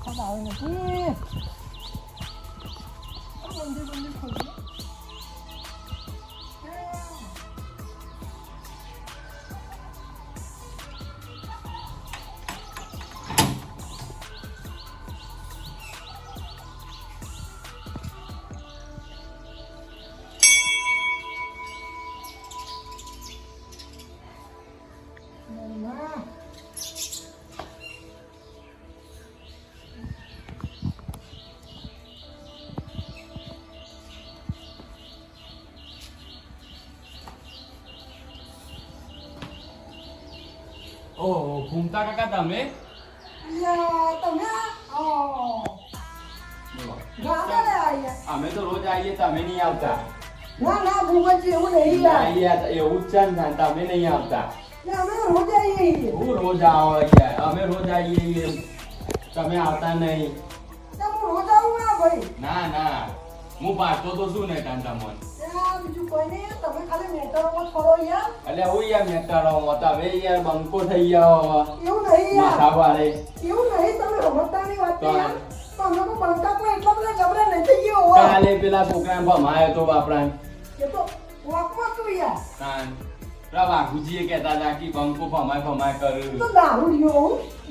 ગયું પણ વરસાદ આવે નથી ઘૂમતા કાકા તમે? અમે તો રોજ આવીએ તમે નહીં આવતા. ના ના ભૂમજી એવું નહીં યાર એવું જ છે ને તમે નહીં આવતા. અમે રોજ આવીએ. હું રોજ આવો યાર અમે રોજ આવીએ તમે આવતા નહીં. ના, રોજ આવું ના ભાઈ. ના ના. હું પાછો તો શું ને કાંતા મન એટલે હું યાર મેટાડો હવે યાર બંકો થઈ જાઓ એવું નહીં માથા વાળે એવું નહીં તમે રમતતાની વાત યાર તો તો બંકા કોઈ એટલા બધા જબરા નહીં થઈ ગયો કાલે પેલા છોકરા ભમાયો તો બાપરા. એ તો વોકમાં તું યાર. કાન પેલા કહેતા હતા કે બંકો ભમાય ભમાય તો દારૂડિયો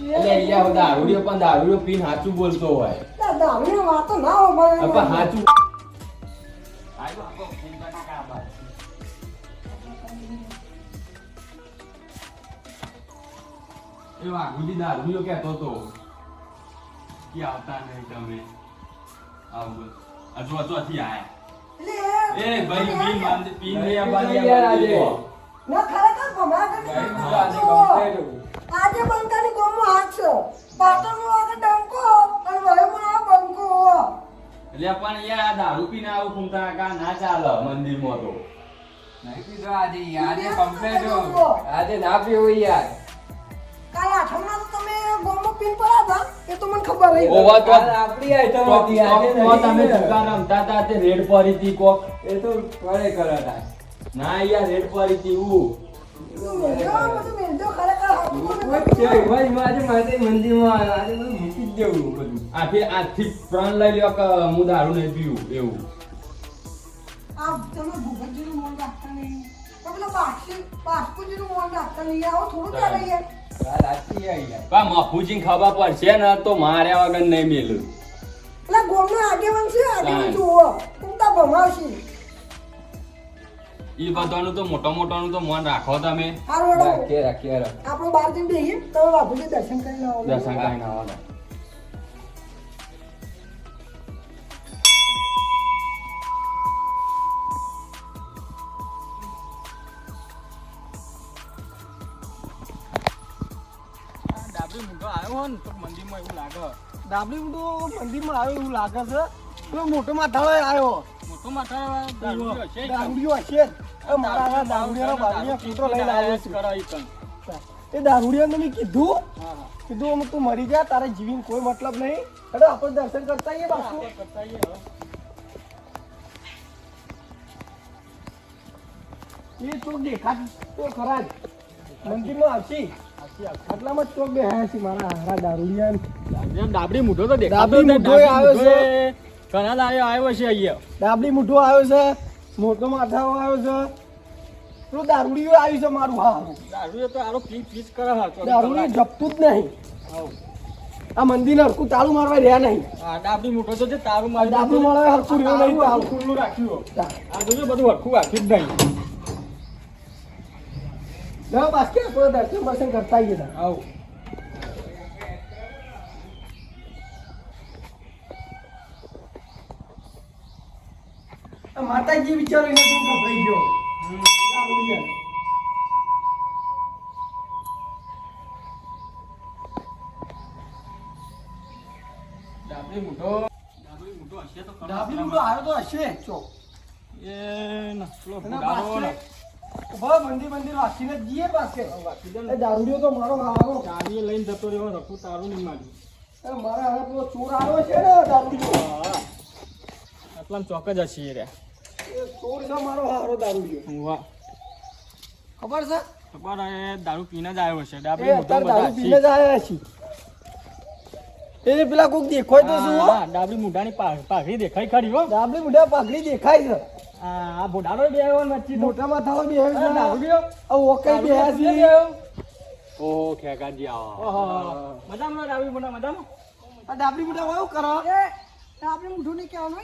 એટલે અહીંયા દારૂડિયો પણ દારૂડિયો પીન સાચું બોલતો હોય. દારૂડિયો વાતો ના હોય પણ સાચું. આવ્યો એ વાઘુજી દારૂડિયો કહેતો તો કે આવતા નહીં તમે. આવો હજુ હજુ આયા. એ ભાઈ પીન બાંધ પીન લઈ આવવાની આજે. ના ખરેખર ભમરા કરી. આજે બંકાની ગોમમાં હાથ છે. પાટણમાં ડંકો અને વહેમાં આ બંકો. એટલે પણ યાર આ દારૂ પીને આવું ઘૂમતા કા ના ચાલે મંદિરમાં તો. નહીં પીધો આજે આજે કમ્પ્લેટ આજે ના પીવું યાર. ગોમમાં પર હતા એ તો મને ખબર રહી ઓવા તો આપણી આઈટમ હતી આજે તમે જુગાર રમતા હતા તે રેડ પડી હતી કોક. એ તો પડે કરે તા. ના યાર રેડ પડી હતી ઉ હું દારૂ નહીં પીવું એવું. આ તમે ભૂપતજીનું મોન રાખતા નહીં. તો પેલા બાક્ષી બાસ્કુજીનું રાખતા નહીં આવો થોડું ચાલે યાર પણ ખબર પડશે ને તો માર્યા વગર નહીં મેલું. પેલા ગોમનો આગેવાન છે આગેવાન. જુઓ. કુંતા ભમાવશી. ઈ બધાનું તો મોટા મોટાનું તો મન રાખો તમે. રાખીએ રાખીએ આપણો બાર દિન બેહીએ તો બાપુજી દર્શન કરી લાવો દર્શન કરી આવવાના. મૂંગો આવ્યો હોય ને તો મંદિરમાં એવું લાગે. ડાબલી તો મંદિરમાં આવ્યો એવું લાગે છે. તો મોટો માથાળો આવ્યો. મોટો માથાળો દારૂડિયો હશે મારા દારૂડિયાનો બારૂડિયા કૂતરો લઈને આવ્યો છું. એ દારૂડિયાને મેં કીધું. કીધું અમે તું મરી જા તારે જીવીને કોઈ મતલબ નહીં. હેડો આપણે દર્શન કરતા આવીએ બાપુ કરતા આવીએ એ તો દેખાત તો ખરા જ. મંદિરમાં આવશી. આટલામાં જ ચોક છે મારા હારા દારૂડિયા તો દેખાતો જ. આવ્યો છે. ઘણા દાડે આવ્યો છે અહીંયા. ડાબલી મૂઠો આવ્યો છે મોટો માથાઓ આવ્યો છે. તો દારૂડિયો આવ્યું છે મારું હા દારૂડિયો તો આરો પી પીસ કરે હા દારૂડિયો જપતું જ નહીં. આ મંદિર હરકું તાળું મારવા રહ્યા નહીં. આ ડાબરી મૂઢો તો છે તારું આ મારી હરકું રહ્યું નહીં તાળું રાખ્યું આ જોજો બધું હરખું રાખ્યું જ નહીં. ના બાસ્કે આપણે દર્શન બર્શન કરતા આવીએ તાર. આવું. માતાજી વિચારો એને શું ગભરાઈ ગયો. ડાબલી મોટો ડાબલી મોટો હશે તો ડાબલી મોટો આવ્યો તો હશે. ચો એ ના મંદિર મંદિર રાખીને જ જઈએ બાસ્કે દારૂડિયો તો મારો હારો ચાવીએ લઈને જતો રહ્યો રખું તારું નહીં માર્યું મારા હારે પેલો ચોર આવ્યો છે ને દારૂડિયો. હા. ચોક જ હશે રે ચોર છે મારો હારો દારૂડિયો. વાહ. ખબર છે? ખબર એ દારૂ પીને જ આવ્યો છે મોઢો દારૂ પીને જ આવ્યા છીએ. એ પેલા કોઈક દેખાય તો શું? ડાબલી મોઢાની પાઘડી દેખાય ખરી હો. ડાબલી મૂઠા પાઘડી દેખાય છે. આ આ બે આવ્યો ને વચ્ચે મોટા માથાઓ બે છે. આ દારૂડિયો? બે દારૂ છે પીને આવ્યો? ઓ ખેગાજી આવો. મજામાં ડાબી ડાબલી મજામાં? આ ડાબલી મૂઠા વાળું કરો. નહીં કહેવાનું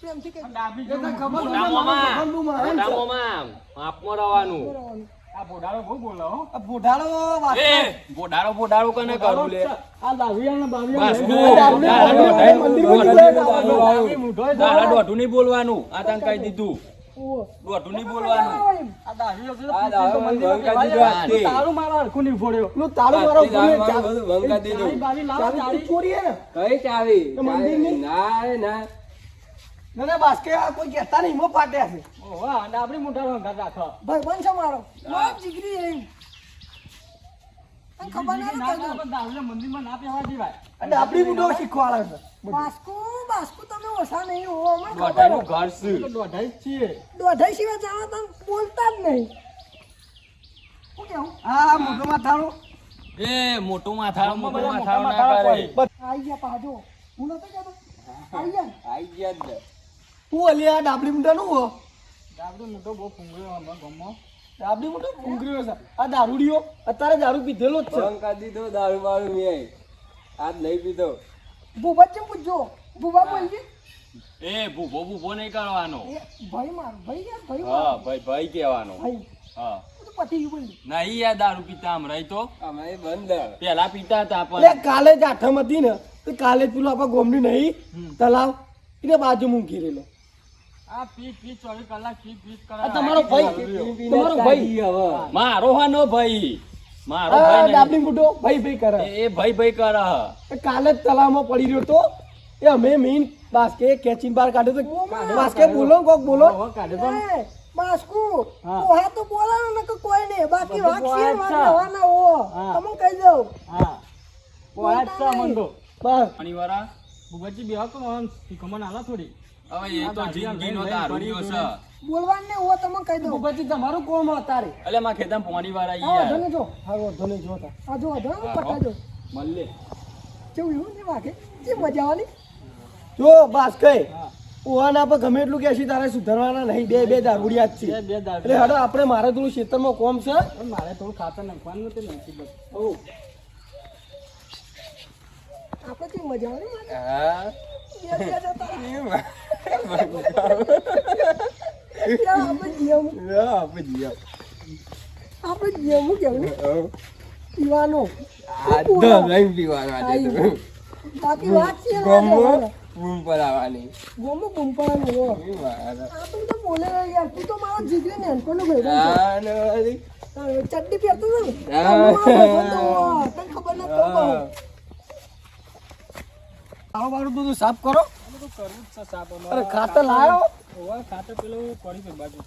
પ્રેમથી એ તો ખબર મોટા મામા. મારા ઘરનું મહાન છે. મોટામાં માપમાં રહેવાનું. આ ભોડારો બહુ બોલે આ બુઢાડો વાત- બોડારો બોડારો કને કરું લે? આ દારૂડિયા ને નહીં બોલવાનું. આ તને કહી દીધું. દોઢું નહીં બોલવાનું. આ તો. તારું મારા નહીં ફોડ્યો. મારો દીધું. ચાવી. ચોરી હે કઈ ચાવી ના ના ના, ના, બાસ્કે કોઈ કહેતા નહીં મો ફાટ્યા છે. ઓહો, આ ડાબલી મોઢાનો હંગાત રાખો. ભાઈબંધ છે મારો. મારો જીગરી એમ. તને ખબર ના ના, કહી ના, મંદિરમાં ના પહેવા દેવાય. આ ડાબલી મૂઠો શીખવાડે છે. બાસ્કુ બાસ્કુ તમે ઓછા નહીં હો અમને ખબર ઘર છે. દોઢાઈ છીએ. દોઢાઈ સિવાય જાણો તમે બોલતા જ નહીં. શું કેવું? હા મોટો માથાળો. એ મોટું માથાળો મોટું માથાળો ના કરે. આઈ ગયા પાછો હું નતો કહેતો? આઈ ગયા આઈ ગયા જ. ને. અલી આ ડાબલી મુંડા નું હો. દારૂ મોઢો બહુ ફૂંગળ્યો અમારા ગામમાં. ડાબલી મૂઠો ફૂંગર્યો છે. આ દારૂડિયો અત્યારે દારૂ પીધેલો જ છે. દીધો દારૂ વાળું મેં આજ નહીં પીધો. ભૂપત ચમ પૂછજો? બોલજી એ ભૂભો ભૂભો નહીં કરવાનો. ભાઈ માર ભાઈ યાર ભાઈ હા ભાઈ ભાઈ કહેવાનો. ભાઈ. હા. નહીં યાર દારૂ પીતા આમ તો. અમે બંધ. પેલા પીતા હતા પણ. કાલે જ આઠમ હતી ને તો કાલે જ પેલું આપણા ગોમડી નહીં તલાવ એને બાજુ મૂકી રહેલો. તમારો ભાઈ તમારો ભાઈ. મારો હાનો ભાઈ. મારો ભાઈ ડાબલી નહીં. ભાઈ ભાઈ કરે. એ- એ ભાઈ ભાઈ કરે. કાલે જ તલાવમાં પડી રહ્યો તો એ અમે મેઈન બાસ્કે કેચીન બાર કાઢ્યો તો બાસ્કે બોલો કોક બોલો. બાસ્કુ હા. તો બોલાવો ને કે કોઈ નહીં. બાકી વાત હો. તમને કહી દઉં. હા. પોળા જ છે મંદો બસ. શનિવારા? ભૂપતજી બેહો તો આમ આલા થોડી. હવે એ તો જિંદગીનો દારૂડિયો છે. બોલવાનું નહીં હો તમને કહી દઉં. પછી તમારું કોમ અતારે એટલે માં ખેતમ પોણી વાળા હા યાર. ધને જો. હારો ધને જોતા આ જો ધને પટા જો. મળે કેવું એવું ને વાગે? જે મજા આવવાની જો બાસ્કે હા ઓવાના પર ગમે એટલું કે તારે સુધારવાના નહીં. બે બે દારૂડિયા જ છે. એટલે હડો આપણે મારે થોડું ખેતરમાં કોમ છે. મારે થોડું ખાતર નાખવાનું નથી ઓ આપણે જે મજા આવે. હા આપણે જીવવું કેવું ને પીવાનો પીવાનું. બાકી વાત છે. બૂમ પડાવવાની ગોમો એ મારા. આપણે તો બોલે યાર તું તો મારો જીગરી ભાઈબંધ છે. આ ને. હા, ચડ્ડી પહેરતો ને. તને ખબર નથી તો. આવો બારું દૂધ સાફ કરો. કરવું જ છે અરે ખાતર લાયો? ઓવા ખાતર પેલું પડી દે બાજુ.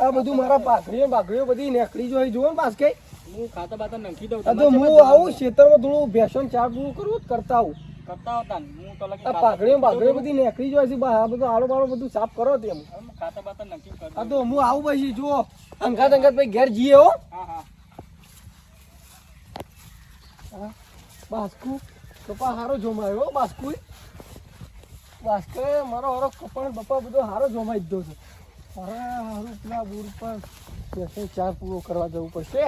આ બધું મારા પાઘડીઓ બાઘડીઓ બધી નેકડી જોઈ જુઓ ને બાસ્કે હું ખાતર બાતર નાખી દઉં તો હું આવું ખેતરમાં થોડું ભેસણ ચાર પૂરું કરતા આવું. કરતા હતા હું તો લગી પાઘડીઓ બાઘડીઓ બધી નીકળી જાય છે આ બધું આડો બાળો બધું સાફ કરો તેમ. ખાતર બાતર કરી આ તો હું આવું પછી જુઓ. અંગાત અંગાત ભાઈ ઘેર જઈએ હો. હા હા. બાસ્કુ કપા હારો જોમાયો હો બાસ્કુ મારો હારો કપા બપા બધો હારો જોમાઈ દીધો છે. અરે, હારું, પેલા બૂર પર ભેસણ ચાર પૂરો કરવા જવું પડશે.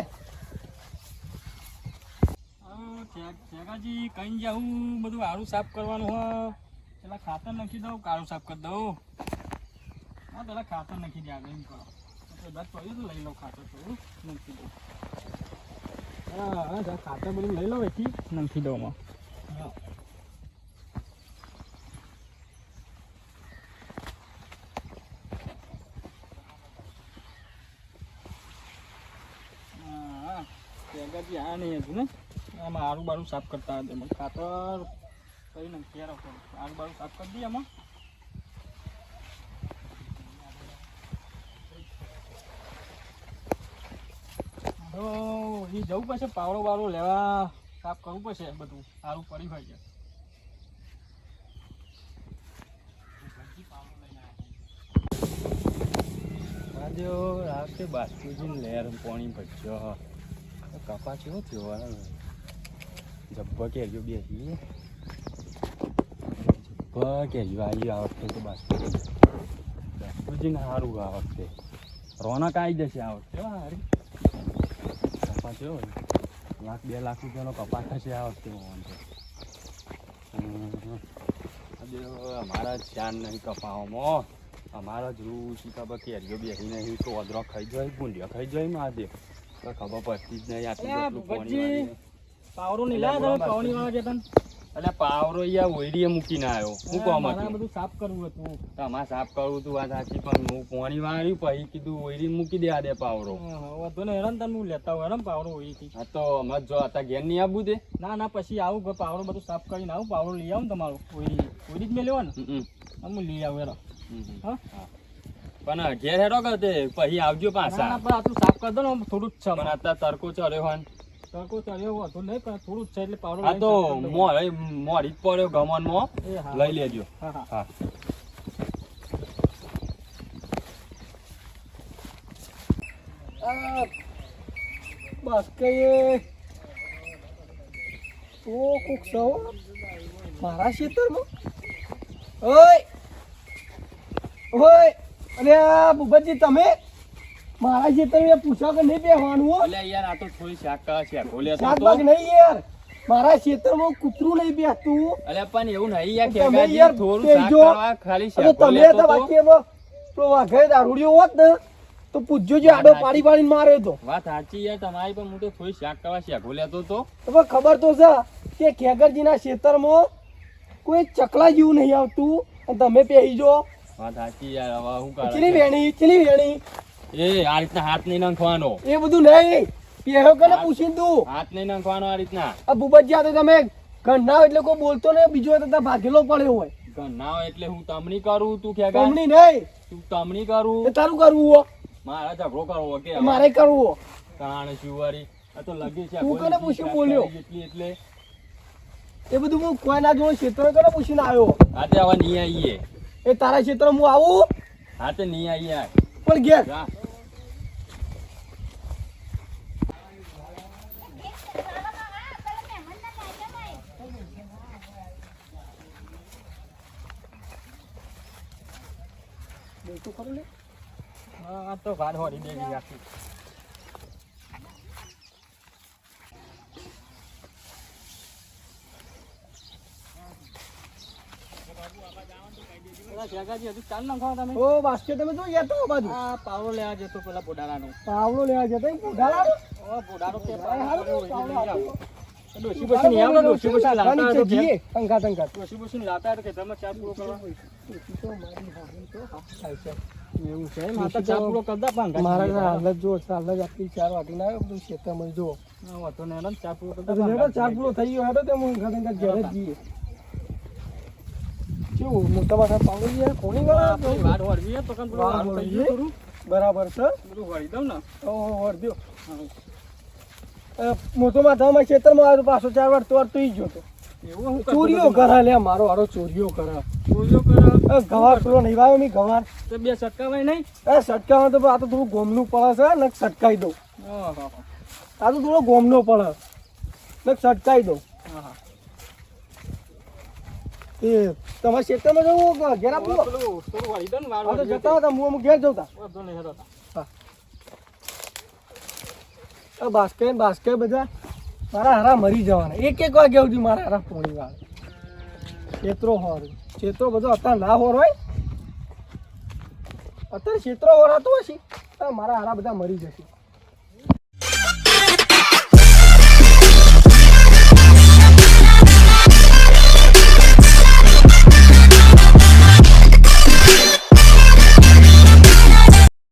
ચેકાજી કઈ જાઉં, બધું હારું સાફ કરવાનું હોય પેલા ખાતર નાખી દઉં, કાળું સાફ કરી દઉં. હા, પેલા ખાતર નાખી દે એમ કરો. કદાચ પડ્યું તો લઈ લઉં ખાતર થોડું, નાખી દઉં. હા હા ખાતર બધું લઈ લઉં એથી, નાખી દઉં ઠેકાજી આ નહીં હતું ને. આમાં આરું બારું સાફ કરતા હતા એમાં. ખાતર કઈ નથી યાર આરું સાફ કરી દઈએ આમાં તો એ જવું પડશે, પાવડો બાવડો લેવા. સાફ કરવું પડશે બધું. સારું પડી હોય છે. આજે બાસ્કુજીને લહેર પાણી ભજ્યો કપા કેવો થયો જબ્બા કેરીઓ બેસી જબ્બા કેરીઓ આવી આ વખતે તો બાસ્કુજી બાસ્કુજીને સારું આ વખતે. રોનક આવી જશે આ વખતે. હારી કપા કેવો લાખ બે લાખ રૂપિયાનો કપાસ થશે આ વખતે અમારા જ ધ્યાન નહીં કપાવામાં. અમારા જ રૂ સીતાબા કેરીઓ બેસી નહીં તો અદરો ખાઈ જાય ગુંડિયો ખાઈ જાય મહાદેવ. તો ખબર પડતી જ નહીં આટલું. પાવરો નહીં લાયા તમે પાવની વાળા કહેતા ને? એટલે પાવરો અહીંયા ઓયડીએ મૂકીને આવ્યો અલ્યા, કામ હતું બધું સાફ કરવું હતું. તમારે સાફ કરવું તું આ સાચી પણ હું પોણી વાળ્યું પછી કીધું ઓયડી મૂકી દે આ દે પાવરો. હા, વધુ ને હેરાન તમે હું લેતા હોય પાવરો થી હા તો અમારે જો અત્યારે ઘેર નહીં આવવું તે? ના ના પછી આવું ઘર પાવરો બધું સાફ કરીને આવું પાવરો લઈ આવું તમારું. ઓયડી ઓયડી જ મેં લેવા ને હમ, હું લઈ આવું હેરો. હા? પણ ઘેર હેરો કરે પછી આવજો પાછા. પણ આટલું સાફ કરી દો ને થોડું જ છે. પણ અત્યારે તડકો ચડ્યો હોય. તડકો ચડ્યો વધુ નહીં પણ થોડું છે એટલે પાવરો હા તો સાફ કરી દઉં. મોડે મોડી જ પડ્યો ગમનમાં લઈ લેજો. હા હા. હા. બસ કઈ તો કોક સૌ મારા ખેતરમાં ઓય! ઓય! અરે આ ભૂપતજી તમે? મારા ખેતરમાં પૂછો કે નહીં બેહવાનું હો? એટલે યાર આ તો થોડી શાક છે ભોલે તો શાકભાગ નહીં યાર. મારા ખેતરમાં કૂતરું નહીં બેસતું અલ્યા પણ એવું નહીં યાર તમે ખેગાજી, થોડું શાક કરવા ખાલી અરે તમે તો તો. એમાં પેલો વાઘે દારૂડિયો હોત ને તો પૂછજો જે આડો પાડી પાડીને માર્યો તો. વાત સાચી યાર તમારી પણ હું તો થોડી શાક કરવા શાકો લેતો તો તમે ખબર તો છે કે ખેગરજીના ખેતરમાં કોઈ ચકલા જેવું નહીં આવતું. અને તમે પહેરી જો વાત સાચી યાર હવે શું ચીલી વેણી ચીલી વેણી. એ આ રીતના હાથ નહીં નાખવાનો. એ બધું નહીં. પેહો કને પૂછી તું. હાથ નહીં નાખવાનો આ રીતના. આ ભૂપતજી તો તમે ગંઢાવ એટલે કોઈ બોલતો ને બીજો તો ભાગેલો પડ્યો હોય. ના એટલે હું તમણી કરું તું કે તમની નહીં. તું તમણી એ કરું તારું કરવું હો. મારા ઝઘડો કરવો કે મારે કરવું હો. કાણ શિવારી આ તો લગી છે તું કને પૂછ્યું બોલ્યો? એટલી એટલે. એ બધું હું કોઈના જોડે ક્ષેત્ર કને પૂછીને આવ્યો? આ તે હવે નહીં આવીએ એ તારા ક્ષેત્ર હું આવું? હા તે નહીં આવીએ પણ ઘેર. ખરું હા તો વાત હોરી દેવી આખી જગાજી હજુ ચાલ નાખો તમે? ઓ બાસ્કેટ તમે તો આ બાજુ. આ પાવડો લેવા જતો પેલા બોડારાનો પાવડો લેવા જતો પોઢાળા ઓ હારું પાવડો ડોશી નહીં આવડે, ડોશી ડોશી કે તમે ચા પૂરો કરવા? છે ચા પૂરો કરતા મારા હાલત જો હાલત ચાર વાટી ના બધું ખેતરમાં જો ચા પૂરો કરતા પૂરો થઈ ગયો હેડો તે હું અંગાત અંગાત ઘરે જઈએ કેવું મોટા મોટા પાવડો યાર વાળા આપણી વળવી તો પેલું. બરાબર છે. બધું વળી દઉં ને? ઓહો મોટો માથામાં ખેતરમાં આવ્યો પાછો ચાર વાર તો તું ગયો તો. ચોરીઓ કરા લે મારો હારો ચોરીઓ કરા. ચોરીઓ કરા? એ ગવાર પેલો નહીં વાયો મી ગવાર. તો બે સટકાવાય નહીં? એ સટકાવા તો આ તો થોડું ગોમનું પડે છે ને સટકાઈ દઉં. આ તો થોડો ગોમનો પડે ને સટકાઈ દઉં. એ તમારા ખેતરમાં જવું ઘેરા વળવી જતા હતા હું ઘેર જતા વાંધો નહીં, હેડો તાર. આ બાસ્કે બાસ્કે બધા મારા હારા મરી જવાના. એક એક વાગે સુધી મારા હારા પોણી વાળે. ખેતરો હોર. ખેતરો બધો અત્યારે ના હોર હોય. અત્યારે ખેતરો હોરાતો હશે મારા હારા બધા મરી જશે.